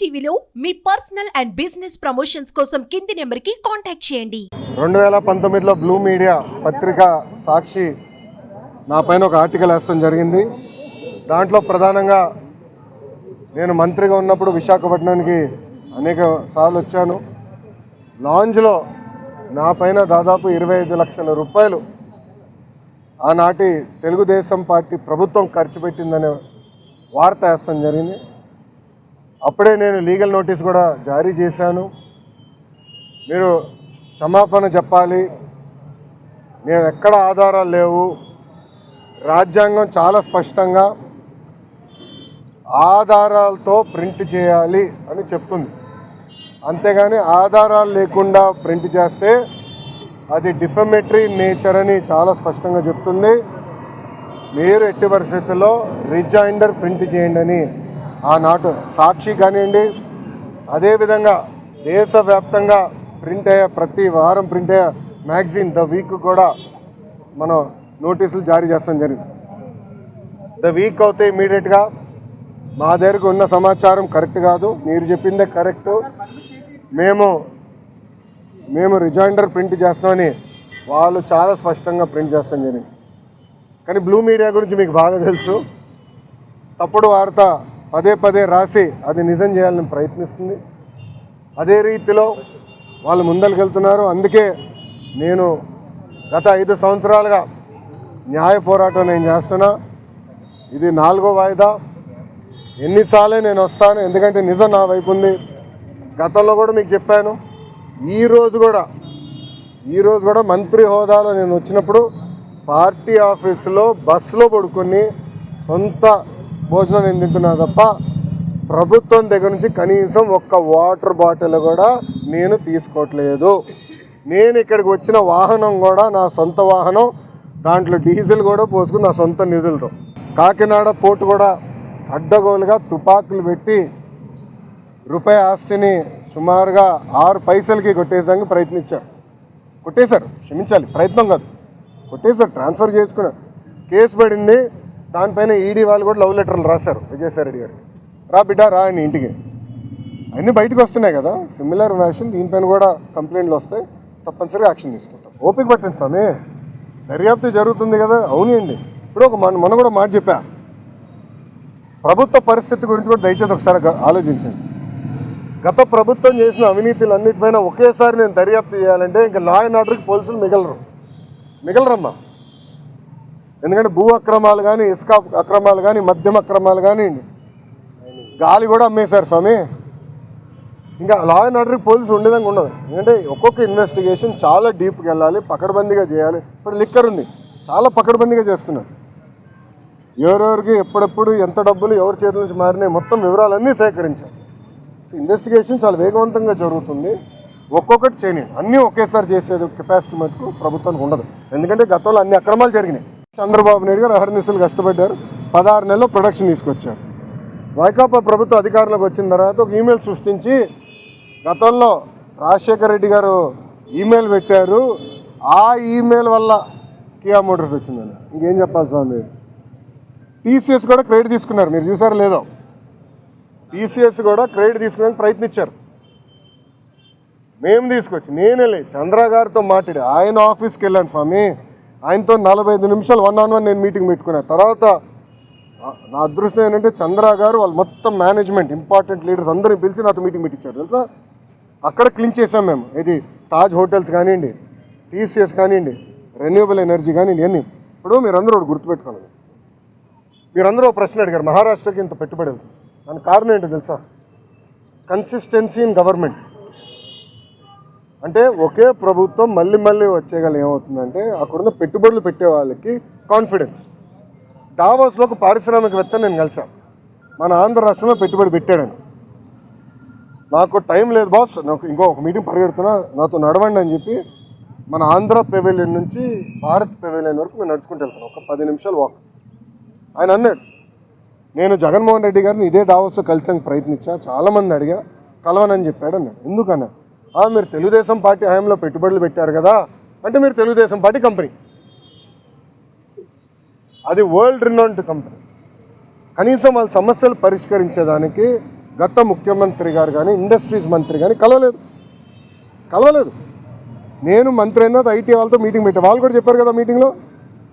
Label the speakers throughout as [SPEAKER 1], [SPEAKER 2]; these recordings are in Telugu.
[SPEAKER 1] టీవీలో మీ పర్సనల్ అండ్ బిజినెస్ ప్రమోషన్స్ కోసం కింది నెంబర్కి కాంటాక్ట్ చేయండి.
[SPEAKER 2] రెండు వేల పంతొమ్మిదిలో బ్లూ మీడియా పత్రిక సాక్షి నా పైన ఒక ఆర్టికల్ వేస్తాం జరిగింది. దాంట్లో ప్రధానంగా నేను మంత్రిగా ఉన్నప్పుడు విశాఖపట్నానికి అనేక సార్లు వచ్చాను. లాంజ్లో నా పైన దాదాపు ఇరవై ఐదు లక్షల రూపాయలు ఆనాటి తెలుగుదేశం పార్టీ ప్రభుత్వం ఖర్చు పెట్టిందనే వార్త వేస్తాం జరిగింది. అప్పుడే నేను లీగల్ నోటీస్ కూడా జారీ చేశాను. మీరు క్షమాపణ చెప్పాలి. నేను ఎక్కడ ఆధారాలు లేవు. రాజ్యాంగం చాలా స్పష్టంగా ఆధారాలతో ప్రింట్ చేయాలి అని చెప్తుంది. అంతేగాని ఆధారాలు లేకుండా ప్రింట్ చేస్తే అది డిఫమెటరీ నేచర్ అని చాలా స్పష్టంగా చెప్తుంది. మీరు ఎట్టి పరిస్థితుల్లో రిజైండర్ ప్రింట్ చేయండి అని ఆనాటు సాక్షి కానివ్వండి అదేవిధంగా దేశవ్యాప్తంగా ప్రింట్ అయ్యే ప్రతి వారం ప్రింట్ అయ్యే మ్యాగజైన్ ద వీక్ కూడా మనం నోటీసులు జారీ చేస్తాం జరిగింది. ద వీక్ అవుతే ఇమీడియట్గా మా దగ్గరకు ఉన్న సమాచారం కరెక్ట్ కాదు మీరు చెప్పిందే కరెక్టు. మేము మేము రిజైండర్ ప్రింట్ చేస్తామని వాళ్ళు చాలా స్పష్టంగా ప్రింట్ చేస్తాం జరిగింది. కానీ బ్లూ మీడియా గురించి మీకు బాగా తెలుసు. తప్పుడు వార్త పదే పదే రాసి అది నిజం చేయాలని ప్రయత్నిస్తుంది. అదే రీతిలో వాళ్ళు ముందరికెళ్తున్నారు. అందుకే నేను గత ఐదు సంవత్సరాలుగా న్యాయ పోరాటం నేను చేస్తున్నా. ఇది నాలుగో వాయిదా. ఎన్నిసార్లే నేను వస్తాను. ఎందుకంటే నిజం నా వైపు ఉంది. గతంలో కూడా మీకు చెప్పాను. ఈరోజు కూడా ఈ రోజు కూడా మంత్రి హోదాలో నేను వచ్చినప్పుడు పార్టీ ఆఫీసులో బస్సులో పడుకొని సొంత భోజనం నేను తింటున్నా తప్ప ప్రభుత్వం దగ్గర నుంచి కనీసం ఒక్క వాటర్ బాటిల్ కూడా నేను తీసుకోవట్లేదు. నేను ఇక్కడికి వచ్చిన వాహనం కూడా నా సొంత వాహనం దాంట్లో డీజిల్ కూడా పోసుకుని నా సొంత నిధులతో. కాకినాడ పోర్టు కూడా అడ్డగోలుగా తుపాకులు పెట్టి రూపాయి ఆస్తిని సుమారుగా ఆరు పైసలకి కొట్టేసానికి ప్రయత్నించారు. కొట్టేశారు క్షమించాలి ప్రయత్నం కాదు. కొట్టేశారు ట్రాన్స్ఫర్ చేసుకున్నారు. కేసు పడింది దానిపైన ఈడీ వాళ్ళు కూడా లవ్ లెటర్లు రాశారు విజయసాయిరెడ్డి గారికి గారు. రా బిడ్డ రా అని ఇంటికి. అన్నీ బయటకు వస్తున్నాయి కదా. సిమిలర్ ఫ్యాషన్ దీనిపైన కూడా కంప్లైంట్లు వస్తాయి. తప్పనిసరిగా యాక్షన్ తీసుకుంటాం. ఓపిక పట్టండి స్వామి. దర్యాప్తు జరుగుతుంది కదా. అవునండి ఇప్పుడు ఒక మన మన కూడా మాట చెప్పా. ప్రభుత్వ పరిస్థితి గురించి కూడా దయచేసి ఒకసారి ఆలోచించండి. గత ప్రభుత్వం చేసిన అవినీతులన్నిటిపైన ఒకేసారి నేను దర్యాప్తు చేయాలంటే ఇంకా లా అండ్ ఆర్డర్కి పోలీసులు మిగలరు. మిగలరమ్మా. ఎందుకంటే భూ అక్రమాలు కానీ ఇసుక అక్రమాలు కానీ మద్యం అక్రమాలు కానివ్వండి గాలి కూడా అమ్మేశారు స్వామి. ఇంకా లా అండ్ ఆర్డర్కి పోలీసు ఉండేదంగా ఉండదు. ఎందుకంటే ఒక్కొక్క ఇన్వెస్టిగేషన్ చాలా డీప్కి వెళ్ళాలి పకడ్బందీగా చేయాలి. ఇప్పుడు లిక్కర్ ఉంది. చాలా పకడ్బందీగా చేస్తున్నారు. ఎవరెవరికి ఎప్పుడెప్పుడు ఎంత డబ్బులు ఎవరి చేతుల నుంచి మారినాయి మొత్తం వివరాలన్నీ సేకరించారు. సో ఇన్వెస్టిగేషన్ చాలా వేగవంతంగా జరుగుతుంది. ఒక్కొక్కటి చేయని అన్నీ ఒకేసారి చేసేది కెపాసిటీ మటుకు ప్రభుత్వానికి ఉండదు. ఎందుకంటే గతంలో అన్ని అక్రమాలు జరిగినాయి. చంద్రబాబు నాయుడు గారు అహర్నిశలు కష్టపడ్డారు. పదహారు నెలలు ప్రొడక్షన్ తీసుకొచ్చారు. వైకాపా ప్రభుత్వ అధికారంలోకి వచ్చిన తర్వాత ఒక ఈమెయిల్ సృష్టించి గతంలో రాజశేఖర రెడ్డి గారు ఈమెయిల్ పెట్టారు. ఆ ఈమెయిల్ వల్ల కియా మోటార్స్ వచ్చిందని ఇంకేం చెప్పాలి స్వామి? టీసీఎస్ కూడా క్రెడిట్ తీసుకున్నారు. మీరు చూసారా లేదో? టీసీఎస్ కూడా క్రెడిట్ తీసుకోవడానికి ప్రయత్నించారు. మేము తీసుకొచ్చి నేనే లే చంద్ర గారితో మాట్లాడి ఆయన ఆఫీస్కి వెళ్ళాను స్వామి. ఆయనతో నలభై ఐదు నిమిషాలు వన్ ఆన్ వన్ నేను మీటింగ్ పెట్టుకున్నాను తర్వాత నా- అదృష్టం ఏంటంటే చంద్ర గారు వాళ్ళు మొత్తం మేనేజ్మెంట్ ఇంపార్టెంట్ లీడర్స్ అందరిని పిలిచి నాతో మీటింగ్ పెట్టించారు తెలుసా? అక్కడ క్లీన్ చేసాం మేము. ఇది తాజ్ హోటల్స్ కానివ్వండి టీసీఎస్ కానివ్వండి రెన్యూబుల్ ఎనర్జీ కానివ్వండి ఇవన్నీ. ఇప్పుడు మీరందరూ ఒకటి గుర్తుపెట్టుకోవాలి. మీరందరూ ప్రశ్న అడిగారు. మహారాష్ట్రకి ఇంత పెట్టుబడి దాని కారణం ఏంటో తెలుసా? కన్సిస్టెన్సీ ఇన్ గవర్నమెంట్ అంటే ఒకే ప్రభుత్వం మళ్ళీ మళ్ళీ వచ్చేగల ఏమవుతుందంటే అక్కడున్న పెట్టుబడులు పెట్టే వాళ్ళకి కాన్ఫిడెన్స్ దావాస్లో ఒక పారిశ్రామికవేత్త నేను కలిశాను మన ఆంధ్ర రాష్ట్రంలో పెట్టుబడి పెట్టాడని. నాకు టైం లేదు బాస్ నాకు ఇంకో ఒక మీటింగ్ పరిగెడుతున్నా నాతో నడవండి అని చెప్పి మన ఆంధ్ర పెవిలియన్ నుంచి భారత్ పెవెలియన్ వరకు మేము నడుచుకుంటూ వెళ్తాను ఒక పది నిమిషాలు వాక్ ఆయన అన్నాడు నేను జగన్మోహన్ రెడ్డి గారిని ఇదే డావోస్లో కలిసానికి ప్రయత్నించా చాలామంది అడిగా కలవనని చెప్పాడు అన్నాడు. ఎందుకన్నాడు మీరు తెలుగుదేశం పార్టీ హయాంలో పెట్టుబడులు పెట్టారు కదా అంటే మీరు తెలుగుదేశం పార్టీ కంపెనీ. అది వరల్డ్ రినౌండ్ కంపెనీ. కనీసం వాళ్ళ సమస్యలు పరిష్కరించేదానికి గత ముఖ్యమంత్రి గారు కానీ ఇండస్ట్రీస్ మంత్రి కానీ కలవలేదు. కలవలేదు. నేను మంత్రి అయిన తర్వాత ఐటీ వాళ్ళతో మీటింగ్ పెట్టాను వాళ్ళు కూడా చెప్పారు కదా మీటింగ్లో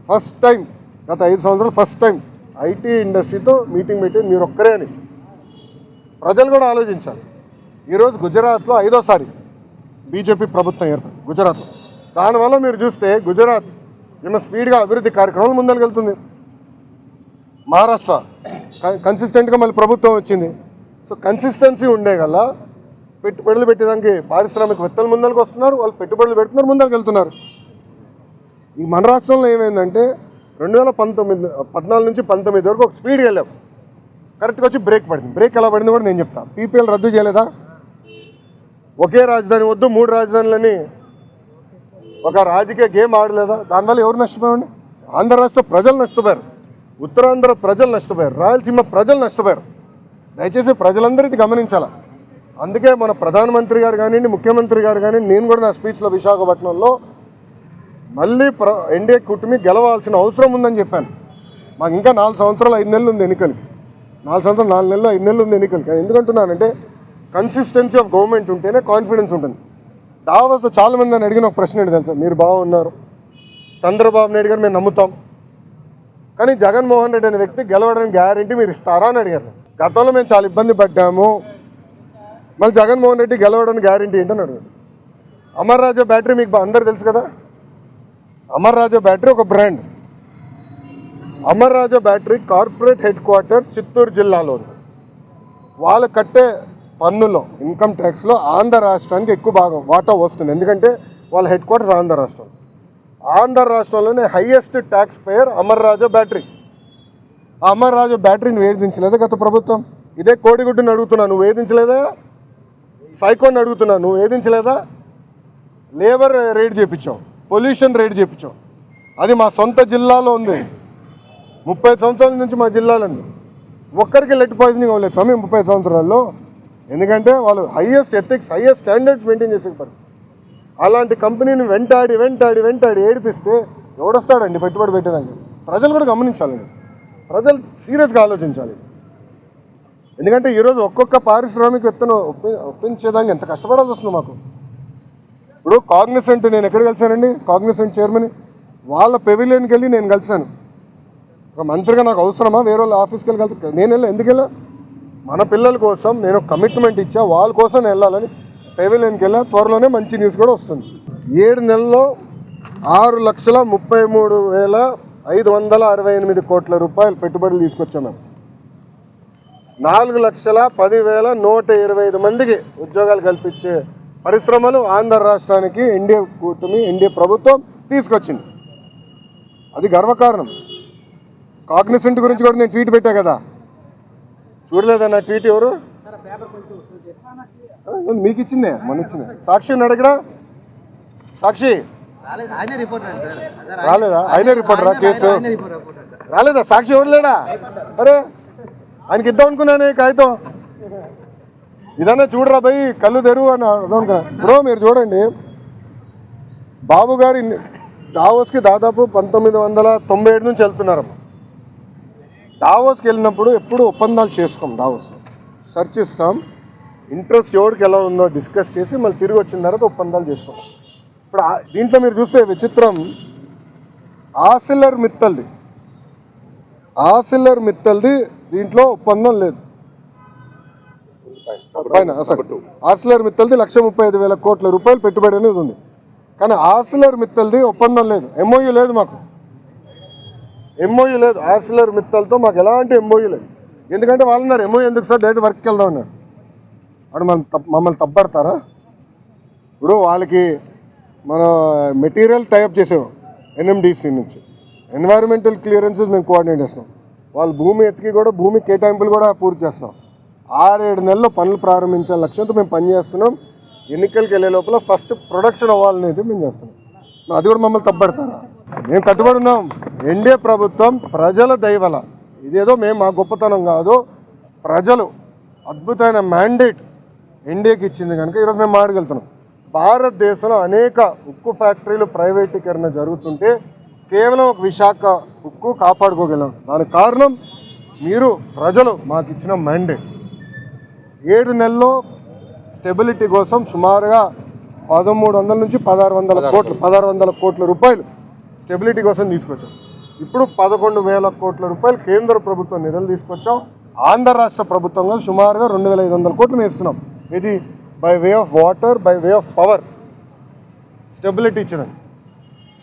[SPEAKER 2] ఫస్ట్ టైం గత ఐదు సంవత్సరాలు ఫస్ట్ టైం ఐటీ ఇండస్ట్రీతో మీటింగ్ పెట్టి మీరు ఒక్కరే అని. ప్రజలు కూడా ఆలోచించాలి. ఈరోజు గుజరాత్లో ఐదోసారి బీజేపీ ప్రభుత్వం ఏర్పడింది గుజరాత్లో దానివల్ల మీరు చూస్తే గుజరాత్ ఈమె స్పీడ్గా అభివృద్ధి కార్యక్రమాలు ముందరికెళ్తుంది. మహారాష్ట్ర కన్సిస్టెంట్గా మళ్ళీ ప్రభుత్వం వచ్చింది. సో కన్సిస్టెన్సీ ఉండే గల పెట్టుబడులు పెట్టేదానికి పారిశ్రామికవేత్తలు ముందరికి వస్తున్నారు వాళ్ళు పెట్టుబడులు పెడుతున్నారు ముందరికి వెళ్తున్నారు ఈ మన రాష్ట్రంలో ఏమైందంటే రెండు వేల పంతొమ్మిది పద్నాలుగు నుంచి పంతొమ్మిది వరకు ఒక స్పీడ్గా వెళ్ళాం. కరెక్ట్గా వచ్చి బ్రేక్ పడింది. బ్రేక్ ఎలా పడింది కూడా నేను చెప్తా. పీపీఎల్ రద్దు చేయలేదా? ఒకే రాజధాని వద్దు మూడు రాజధానులని. ఒక రాజకీయ గేమ్ ఆడలేదా? దానివల్ల ఎవరు నష్టపోయండి ఆంధ్ర రాష్ట్ర ప్రజలు నష్టపోయారు. ఉత్తరాంధ్ర ప్రజలు నష్టపోయారు. రాయలసీమ ప్రజలు నష్టపోయారు. దయచేసి ప్రజలందరికీ గమనించాల? అందుకే మన ప్రధానమంత్రి గారు కానివ్వండి ముఖ్యమంత్రి గారు కానివ్వండి నేను కూడా నా స్పీచ్లో విశాఖపట్నంలో మళ్ళీ ప్ర ఎన్డీఏ కూటమి గెలవాల్సిన అవసరం ఉందని చెప్పాను. మాకు ఇంకా నాలుగు సంవత్సరాలు ఐదు నెలలు ఉంది ఎన్నికలకి. నాలుగు సంవత్సరాలు నాలుగు నెలలు ఐదు నెలలు ఉంది ఎన్నికలకి. ఎందుకంటున్నానంటే కన్సిస్టెన్సీ ఆఫ్ గవర్నమెంట్ ఉంటేనే కాన్ఫిడెన్స్ ఉంటుంది. దావాస్ చాలా మంది నన్ను అడిగిన ఒక ప్రశ్న ఏంటి తెలుసా? మీరు బాగున్నారు. చంద్రబాబు నాయుడు గారు మేము నమ్ముతాం. కానీ జగన్మోహన్ రెడ్డి అనే వ్యక్తి గెలవడానికి గ్యారంటీ మీరు ఇస్తారా అని అడిగారు. గతంలో మేము చాలా ఇబ్బంది పడ్డాము. మళ్ళీ జగన్మోహన్ రెడ్డి గెలవడానికి గ్యారంటీ ఏంటని అడిగారు. అమర్ రాజా బ్యాటరీ మీకు అందరు తెలుసు కదా? అమర్ రాజా బ్యాటరీ ఒక brand Amar Raja battery corporate headquarters Chittoor జిల్లాలో వాళ్ళు కట్టే పన్నులో ఇన్కమ్ ట్యాక్స్లో ఆంధ్ర రాష్ట్రానికి ఎక్కువ భాగం వాటా వస్తుంది. ఎందుకంటే వాళ్ళ హెడ్ క్వార్టర్స్ ఆంధ్ర రాష్ట్రం. ఆంధ్ర రాష్ట్రంలోనే highest tax payer Amar Raja battery. Amar Raja బ్యాటరీని వేధించలేదా గత ప్రభుత్వం? ఇదే కోడిగుడ్డుని అడుగుతున్నా నువ్వు వేధించలేదా? సైకోని అడుగుతున్నా నువ్వు వేధించలేదా? లేబర్ రేట్ చేయించావు పొల్యూషన్ రేట్ చేయించావు అది మా సొంత జిల్లాలో ఉంది. ముప్పై సంవత్సరాల నుంచి మా జిల్లాలో ఉంది. ఒక్కరికి లెట్ పాయిజనింగ్ అవ్వలేదు స్వామి ముప్పై సంవత్సరాల్లో. ఎందుకంటే వాళ్ళు highest ethics highest standards maintain చేసే అలాంటి కంపెనీని వెంటాడి వెంటాడి వెంటాడి ఏడిపిస్తే ఎవడొస్తాడండి పెట్టుబడి పెట్టేదానికి? ప్రజలు కూడా గమనించాలండి ప్రజలు సీరియస్గా ఆలోచించాలి. ఎందుకంటే ఈరోజు ఒక్కొక్క పారిశ్రామిక విత్తనం ఒప్పి ఒప్పించేదానికి ఎంత కష్టపడాల్సి వస్తుంది మాకు? ఇప్పుడు కాగ్నిసెంట్ నేను ఎక్కడ కలిశానండి? కాగ్నిసెంట్ చైర్మన్ వాళ్ళ పెవిలియన్కి వెళ్ళి నేను కలిశాను. ఒక మంత్రిగా నాకు అవసరమా? వేరే వాళ్ళ ఆఫీస్కి వెళ్ళి కలిసి నేను వెళ్ళా? ఎందుకు వెళ్ళా? మన పిల్లల కోసం నేను కమిట్మెంట్ ఇచ్చా వాళ్ళ కోసం వెళ్ళాలని పెవిలియన్కి వెళ్ళా. త్వరలోనే మంచి న్యూస్ కూడా వస్తుంది. ఏడు నెలల్లో ఆరు లక్షల ముప్పై మూడు వేల ఐదు వందల అరవై ఎనిమిది కోట్ల రూపాయలు పెట్టుబడులు తీసుకొచ్చాం మేము. నాలుగు లక్షల పదివేల నూట ఇరవై ఐదు మందికి ఉద్యోగాలు కల్పించే పరిశ్రమలు ఆంధ్ర రాష్ట్రానికి ఎన్డీఏ కూటమి ఎన్డీఏ ప్రభుత్వం తీసుకొచ్చింది. అది గర్వకారణం. కాగ్నిసెంట్ గురించి కూడా నేను ట్వీట్ పెట్టా కదా. చూడలేదన్న ట్వీట్ ఎవరు? మీకు ఇచ్చిందే మొన్న ఇచ్చిందే. సాక్షి అడగడా సాక్షి?
[SPEAKER 3] రాలేదా? ఆయనే రిపోర్టరా
[SPEAKER 2] కేసు. రాలేదా? సాక్షి ఎవడలేడా అరే ఆయనకి ఇద్దాం అనుకున్నానే కాగితం. ఇదన్నా చూడరా భయ్ కళ్ళు తెరువు అని అనుకున్నా బ్రో మీరు చూడండి. బాబు గారి దావోస్కి దాదాపు పంతొమ్మిది వందల తొంభై ఏడు నుంచి వెళ్తున్నారు. దావోస్కి వెళ్ళినప్పుడు ఎప్పుడు ఒప్పందాలు చేసుకోం దావోస్. సెర్చ్ ఇస్తాం ఇంట్రెస్ట్ ఎవరికి ఎలా ఉందో డిస్కస్ చేసి మళ్ళీ తిరిగి వచ్చిన తర్వాత ఒప్పందాలు చేసుకుంటాం ఇప్పుడు దీంట్లో మీరు చూస్తే విచిత్రం. ఆసిల్లర్ మిత్తల్ది. ఆసిల్లర్ మిత్తల్ది దీంట్లో ఒప్పందం లేదు. పైన ఆసిలర్ మిత్తల్ది లక్ష ముప్పై ఐదు వేల కోట్ల రూపాయలు పెట్టుబడి అనేది ఉంది. కానీ ఆసిలర్ మిత్తల్ది ఒప్పందం లేదు. ఎంఓయూ లేదు మాకు. ఎంఓయూ లేదు. ఆసిలర్ మిత్తలతో మాకు ఎలాంటి ఎంఓయూ లేదు. ఎందుకంటే వాళ్ళు ఉన్నారు ఎంఓయూ ఎందుకు సార్? డైరెక్ట్ వర్క్కి వెళ్దాం అన్నారు. అప్పుడు మనం తప్ప మమ్మల్ని తప్పడతారా ఇప్పుడు వాళ్ళకి మన మెటీరియల్ టైప్ చేసాము ఎన్ఎండిసి నుంచి. ఎన్వైరన్మెంటల్ క్లియరెన్సెస్ మేము కోఆర్డినేట్ చేస్తున్నాం. వాళ్ళు భూమి ఎత్తికి కూడా భూమి కేటాయింపులు కూడా పూర్తి చేస్తున్నాం. ఆరేడు నెలల్లో పనులు ప్రారంభించాల లక్ష్యంతో మేము పనిచేస్తున్నాం ఎన్నికలకు వెళ్ళే లోపల ఫస్ట్ ప్రొడక్షన్ అవ్వాలనేది మేము చేస్తున్నాం. అది కూడా మమ్మల్ని తప్పడతారా మేము కట్టుబడి ఉన్నాం. ఎన్డీఏ ప్రభుత్వం ప్రజల దయవల ఇదేదో మేము మా గొప్పతనం కాదు. ప్రజలు అద్భుతమైన మ్యాండేట్ ఎన్డీఏకి ఇచ్చింది కనుక ఈరోజు మేము మాడగలుగుతున్నాం భారతదేశంలో అనేక ఉక్కు ఫ్యాక్టరీలు ప్రైవేటీకరణ జరుగుతుంటే కేవలం ఒక విశాఖ ఉక్కు కాపాడుకోగలం. దానికి కారణం మీరు ప్రజలు మాకు ఇచ్చిన మ్యాండేట్ ఏడు నెలల్లో స్టెబిలిటీ కోసం సుమారుగా పదమూడు వందల నుంచి పదహారు వందల కోట్లు పదహారు వందల కోట్ల రూపాయలు స్టెబిలిటీ కోసం తీసుకొచ్చాం. ఇప్పుడు పదకొండు వేల కోట్ల రూపాయలు కేంద్ర ప్రభుత్వం నిధులు తీసుకొచ్చాం. ఆంధ్ర రాష్ట్ర ప్రభుత్వంగా సుమారుగా రెండు వేల ఐదు వందల కోట్లు వేస్తున్నాం. ఇది by way of water by way of power stability ఇచ్చినాం.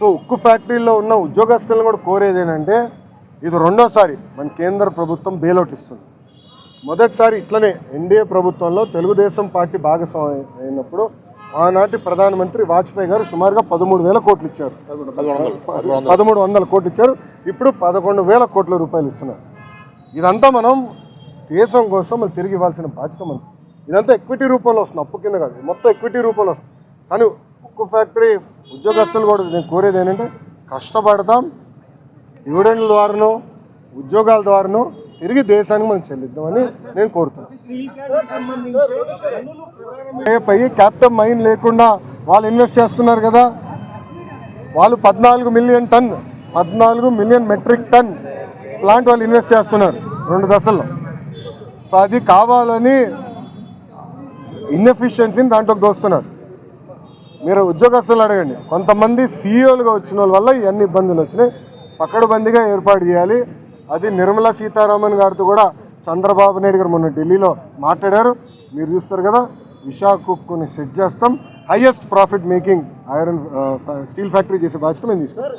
[SPEAKER 2] సో ఉక్కు ఫ్యాక్టరీలో ఉన్న ఉద్యోగస్తులను కూడా కోరేది ఏంటంటే ఇది రెండోసారి మన కేంద్ర ప్రభుత్వం బెయిలౌట్ ఇస్తుంది మొదటిసారి ఇట్లనే ఎన్డీఏ ప్రభుత్వంలో తెలుగుదేశం పార్టీ భాగస్వామి అయినప్పుడు ఆనాటి ప్రధానమంత్రి వాజ్పేయి గారు సుమారుగా పదమూడు వేల కోట్లు ఇచ్చారు. పదమూడు వందల కోట్లు ఇచ్చారు. ఇప్పుడు పదకొండు వేల కోట్ల రూపాయలు ఇస్తున్నారు. ఇదంతా మనం దేశం కోసం మనం తిరిగి ఇవ్వాల్సిన బాధ్యత మనం ఇదంతా ఎక్విటీ రూపంలో వస్తుంది. అప్పు కింద కాదు. మొత్తం ఎక్విటీ రూపంలో వస్తుంది. కానీ ఉక్కు ఫ్యాక్టరీ ఉద్యోగస్తులు కూడా నేను కోరేది ఏంటంటే కష్టపడతాం. డివిడెండ్ల ద్వారానో ఉద్యోగాల ద్వారానో తిరిగి దేశానికి మనం చెల్లిద్దామని నేను కోరుతున్నాను పై క్యాపిటల్ మైన్ లేకుండా వాళ్ళు ఇన్వెస్ట్ చేస్తున్నారు కదా వాళ్ళు పద్నాలుగు మిలియన్ టన్ పద్నాలుగు మిలియన్ మెట్రిక్ టన్ ప్లాంట్ వాళ్ళు ఇన్వెస్ట్ చేస్తున్నారు రెండు దశల్లో. సో అది కావాలని ఇన్ఎఫిషియన్సీని దాంట్లోకి దోస్తున్నారు. మీరు ఉద్యోగస్తులు అడగండి. కొంతమంది సీఈఓలుగా వచ్చిన వాళ్ళ వల్ల ఇవన్నీ ఇబ్బందులు వచ్చినాయి. పక్కడబందిగా ఏర్పాటు చేయాలి. అది నిర్మలా సీతారామన్ గారితో కూడా చంద్రబాబు నాయుడు గారు మొన్న ఢిల్లీలో మాట్లాడారు. మీరు చూస్తారు కదా విశాఖకుని సెట్ చేస్తాం. Highest profit making iron steel factory చేసే బాధ్యత మేము తీసుకున్నాం